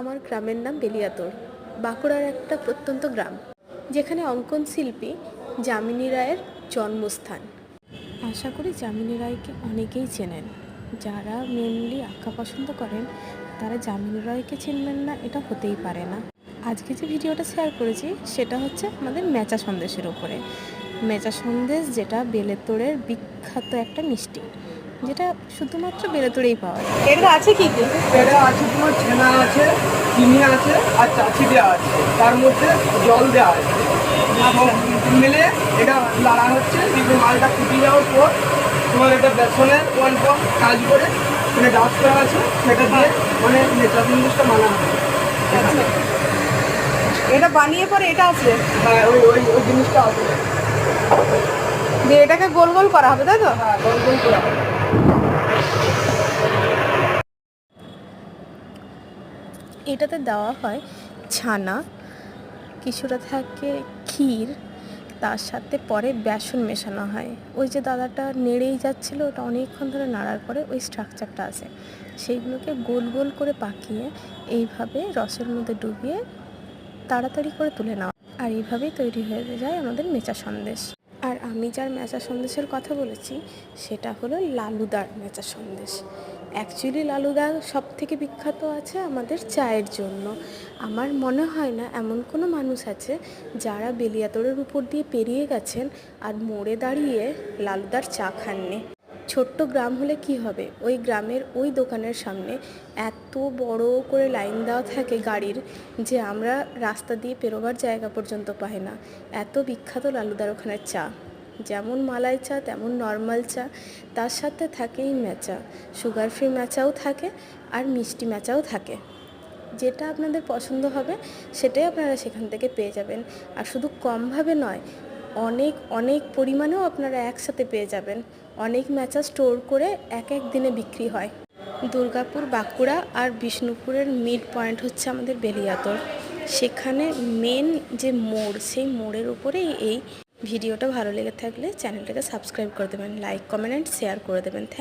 আমার গ্রামের নাম বেলিয়াতোর, বাঁকুড়ার একটা প্রত্যন্ত গ্রাম, যেখানে অঙ্কন শিল্পী যামিনী রায়ের জন্মস্থান। আশা করি যামিনী রায়কে অনেকেই চেনেন। যারা মেনলি আঁকা পছন্দ করেন, তারা যামিনী রায়কে চিনবেন না, এটা হতেই পারে না। আজকে যে ভিডিওটা শেয়ার করেছি, সেটা হচ্ছে আমাদের মেচা সন্দেশের ওপরে মেচা সন্দেশ যেটা বেলেতোড়ের বিখ্যাত একটা মিষ্টি। যেটা শুধুমাত্র বেলেতোড়েই পাওয়া যায়। এটা আছে কি কি? এটা আছে তোমার ছানা আছে চিনি আছে আর চাচি দেওয়া আছে। তার মধ্যে জল দেওয়া আছে। মিলে এটা লাড়া হচ্ছে কিন্তু মালটা ফুটে যাওয়ার পর তোমার এটা বেসনের ওয়ান কাপ কাজ করে মানে ডাস্ট করা আছে সেটা দিয়ে মানে নেচা জিনিসটা মানানো হয়। আচ্ছা। এটা বানিয়ে পরে এটা আসবে হ্যাঁ ওই ওই ওই জিনিসটা আছে। দিয়ে এটাকে গোল গোল করা হবে তাই তো? হ্যাঁ গোল গোল করা হবে। এটাতে দেওয়া হয় ছানা, কিছুটা থাকে ক্ষীর, তার সাথে পরে বেসন মেশানো হয়। ওই যে দাদাটা নেড়েই যাচ্ছিল, ওটা অনেকক্ষণ ধরে নাড়ার পরে ওই স্ট্রাকচারটা আছে। সেইগুলোকে গোল গোল করে পাকিয়ে এইভাবে রসের মধ্যে ডুবিয়ে তাড়াতাড়ি করে তুলে নেওয়া। আর এইভাবেই তৈরি হয়ে যায় আমাদের মেচা সন্দেশ। আমি যার মেচা সন্দেশের কথা বলেছি, সেটা হলো লালুদার মেচা সন্দেশ। অ্যাকচুয়ালি লালুদা সব থেকে বিখ্যাত আছে আমাদের চায়ের জন্য। আমার মনে হয় না এমন কোনো মানুষ আছে যারা বেলিয়াতরের উপর দিয়ে পেরিয়ে গেছেন আর মোড়ে দাঁড়িয়ে লালুদার চা খাননি। ছোট্ট গ্রাম হলে কি হবে? ওই গ্রামের ওই দোকানের সামনে এত বড় করে লাইন দেওয়া থাকে গাড়ির যে আমরা রাস্তা দিয়ে পেরোবার জায়গা পর্যন্ত পাই না। এত বিখ্যাত লালুদার ওখানের চা। যেমন মালাই চা, তেমন নর্মাল চা। তার সাথে থাকেই ম্যাচা সুগার ফ্রি ম্যাচাও থাকে আর মিষ্টি ম্যাচাও থাকে। যেটা আপনাদের পছন্দ হবে, সেটাই আপনারা সেখান থেকে পেয়ে যাবেন। আর শুধু কমভাবে নয়, অনেক অনেক পরিমাণেও আপনারা একসাথে পেয়ে যাবেন। অনেক ম্যাচা স্টোর করে এক এক দিনে বিক্রি হয়। দুর্গাপুর, বাঁকুড়া আর বিষ্ণুপুরের মিড পয়েন্ট হচ্ছে আমাদের বেলিয়াতর। সেখানে মেন যে মোড়, সেই মোড়ের উপরেই এই ভিডিওটা ভালো লেগে থাকলে চ্যানেলটাকে সাবস্ক্রাইব করে দেবেন, লাইক, কমেন্ট অ্যান্ড শেয়ার করে দেবেন। থ্যাংক